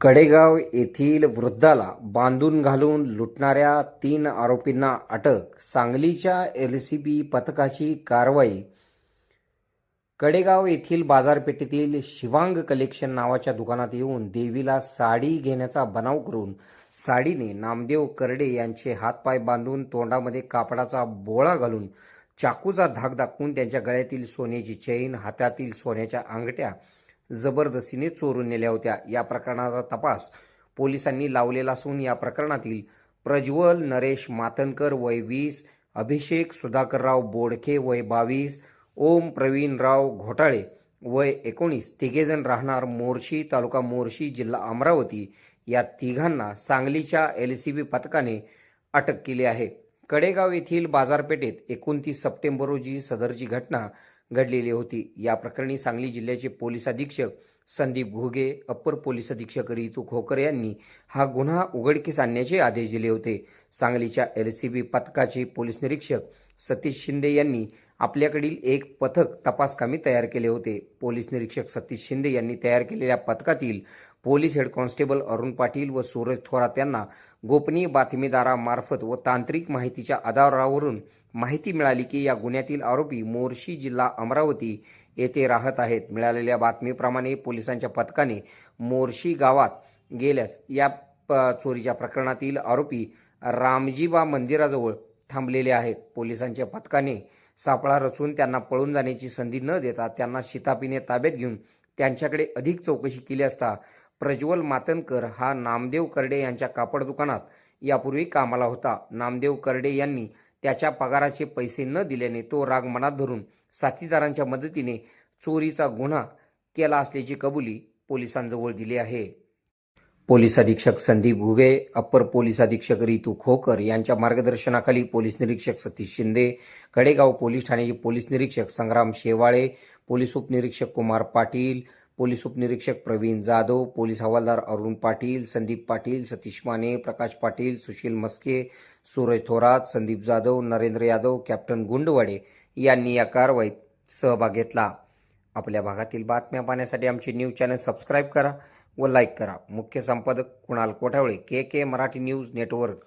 कडेगाव येथील वृद्धाला बांधून घालून लुटणाऱ्या तीन आरोपींना अटक सांगलीच्या एल सी बी पथकाची कारवाई. कडेगाव येथील बाजारपेठेतील शिवांग कलेक्शन नावाच्या दुकानात येऊन देवीला साडी घेण्याचा बनाव करून साडीने नामदेव करडे यांचे हातपाय बांधून तोंडामध्ये कापडाचा बोळा घालून चाकूचा धाक दाखवून त्यांच्या गळ्यातील सोन्याची चैन हातातील सोन्याच्या अंगठ्या जबरदस्तीने चोरून नेल्या होत्या. या प्रकरणाचा तपास पोलिसांनी लावलेला असून या प्रकरणातील प्रज्वल नरेश मातनकर वय वीस अभिषेक सुधाकरराव बोडखे वय बावीस ओम प्रवीणराव घोटाळे वय एकोणीस तिघेजण राहणार मोर्शी तालुका मोर्शी जिल्हा अमरावती या तिघांना सांगलीच्या एल सी बी पथकाने अटक केली आहे. कडेगाव येथील बाजारपेठेत एकोणतीस सप्टेंबर रोजी सदरची घटना घडलेली होती. या प्रकरणी सांगली जिल्ह्याचे पोलीस अधीक्षक संदीप घुगे अप्पर पोलीस अधीक्षक रितू खोकर यांनी हा गुन्हा उघडकीस आणण्याचे आदेश दिले होते. सांगलीच्या एलसीबी पथकाचे पोलीस निरीक्षक सतीश शिंदे यांनी आपल्याकडील एक पथक तपासकामी तयार केले होते. पोलीस निरीक्षक सतीश शिंदे यांनी तयार केलेल्या पथकातील police head constable Arun Patil व सूरज थोरात यांना गोपनीय बातमीदारामार्फत व तांत्रिक माहितीच्या आधारावरून माहिती मिळाली की या गुन्ह्यातील आरोपी मोर्शी जिल्हा अमरावती येथे राहत आहेत. मिळालेल्या बातमीप्रमाणे पोलिसांच्या पथकाने मोर्शी गावात गेल्यास या प- चोरीच्या प्रकरणातील आरोपी रामजीबा मंदिराजवळ थांबलेले आहेत. पोलिसांच्या पथकाने सापळा रचून त्यांना पळून जाण्याची संधी न देता त्यांना शितापीने ताब्यात घेऊन त्यांच्याकडे अधिक चौकशी केली असता प्रज्वल मातनकर हा नामदेव करडे यांच्या कापड दुकानात यापूर्वी कामाला होता. नामदेव करडे यांनी त्याच्या पगाराचे पैसे न दिल्याने तो राग मनात धरून साथीदारांच्या मदतीने चोरीचा गुन्हा केला असल्याची कबुली पोलिसांजवळ दिली आहे. पोलीस अधीक्षक संदीप घुगे अप्पर पोलीस अधीक्षक रितू खोकर यांच्या मार्गदर्शनाखाली पोलीस निरीक्षक सतीश शिंदे कडेगाव पोलीस ठाण्याचे पोलीस निरीक्षक संग्राम शेवाळे पोलीस उपनिरीक्षक कुमार पाटील पोलीस उपनिरीक्षक प्रवीण जाधव पोलीस हवालदार अरुण पाटील संदीप पाटील सतीश माने प्रकाश पाटील सुशील मस्के सूरज थोरात संदीप जाधव नरेंद्र यादव कॅप्टन गुंडवाडे यांनी या कारवाईत सहभाग घेतला. आपल्या भागातील बातम्या पाहण्यासाठी आमचे न्यूज चॅनल सबस्क्राईब करा व लाईक करा. मुख्य संपादक Kunal Kothawale K K Marathi news network.